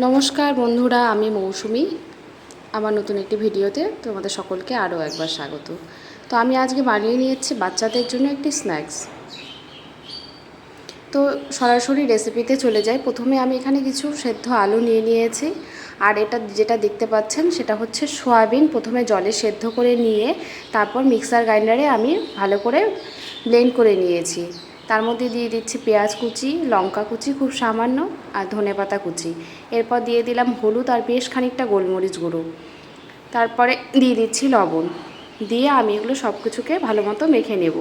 নমস্কার বন্ধুরা, আমি মৌসুমি। আমার নতুন একটি ভিডিওতে তোমাদের সকলকে আরও একবার স্বাগত। তো আমি আজকে বানিয়ে নিয়েছি বাচ্চাদের জন্য একটি স্ন্যাক্স। তো সরাসরি রেসিপিতে চলে যাই। প্রথমে আমি এখানে কিছু সেদ্ধ আলু নিয়ে নিয়েছি। আর এটা যেটা দেখতে পাচ্ছেন, সেটা হচ্ছে সয়াবিন। প্রথমে জলে সেদ্ধ করে নিয়ে তারপর মিক্সার গ্রাইন্ডারে আমি ভালো করে ব্লেন্ড করে নিয়েছি। তার মধ্যে দিয়ে দিচ্ছি পেঁয়াজ কুচি, লঙ্কা কুচি খুব সামান্য আর ধনে পাতা কুচি। এরপর দিয়ে দিলাম হলুদ আর বেশ খানিকটা গোলমরিচ গুঁড়ো। তারপরে দিয়ে দিচ্ছি লবণ। দিয়ে আমি এগুলো সব কিছুকে ভালো মতো মেখে নেব।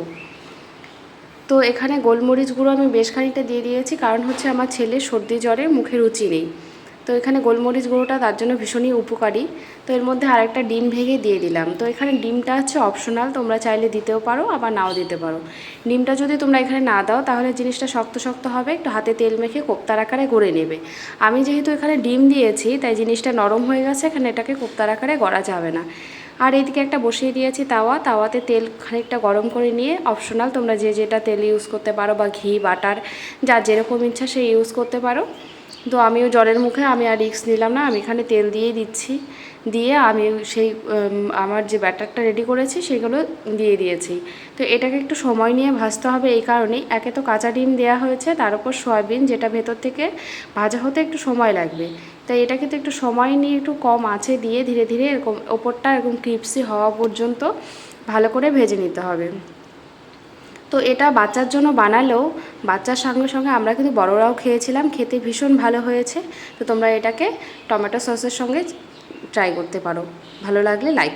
তো এখানে গোলমরিচ গুঁড়ো আমি বেশ খানিকটা দিয়ে দিয়েছি, কারণ হচ্ছে আমার ছেলে সর্দি জ্বরে মুখে রুচি নেই। তো এখানে গোলমরিচ গুঁড়োটা তার জন্য ভীষণই উপকারী। তো এর মধ্যে আরেকটা ডিম ভেঙে দিয়ে দিলাম। তো এখানে ডিমটা হচ্ছে অপশনাল তোমরা চাইলে দিতেও পারো, আবার নাও দিতে পারো। ডিমটা যদি তোমরা এখানে না দাও, তাহলে জিনিসটা শক্ত শক্ত হবে, একটু হাতে তেল মেখে কোপ্তার আকারে গড়ে নেবে। আমি যেহেতু এখানে ডিম দিয়েছি, তাই জিনিসটা নরম হয়ে গেছে, এখানে এটাকে কোপ্তার আকারে গড়া যাবে না। আর এইদিকে একটা বসিয়ে দিয়েছি তাওয়া। তাওয়াতে তেল খানিকটা গরম করে নিয়ে অপশনাল তোমরা যে যেটা তেল ইউজ করতে পারো, বা ঘি, বাটার যা যেরকম ইচ্ছা সে ইউজ করতে পারো। তো আমিও জলের মুখে, আমি আর রিক্স নিলাম না, আমি এখানে তেল দিয়েই দিচ্ছি। দিয়ে আমি সেই আমার যে ব্যাটারটা রেডি করেছি, সেগুলো দিয়ে দিয়েছি। তো এটাকে একটু সময় নিয়ে ভাজতে হবে এই কারণেই। একে তো কাঁচা ডিম দেওয়া হয়েছে, তার উপর সয়াবিন, যেটা ভেতর থেকে ভাজা হতে একটু সময় লাগবে। তাই এটাকে তো একটু সময় নিয়ে একটু কম আছে, দিয়ে ধীরে ধীরে এরকম, ওপরটা এরকম ক্রিপসি হওয়া পর্যন্ত ভালো করে ভেজে নিতে হবে। তো এটা বাচ্চার জন্য বানালেও বাচ্চার সঙ্গে সঙ্গে আমরা কিন্তু বড়রাও খেয়েছিলাম, খেতে ভীষণ ভালো হয়েছে। তো তোমরা এটাকে টমেটো সসের সঙ্গে ট্রাই করতে পারো। ভালো লাগলে লাইক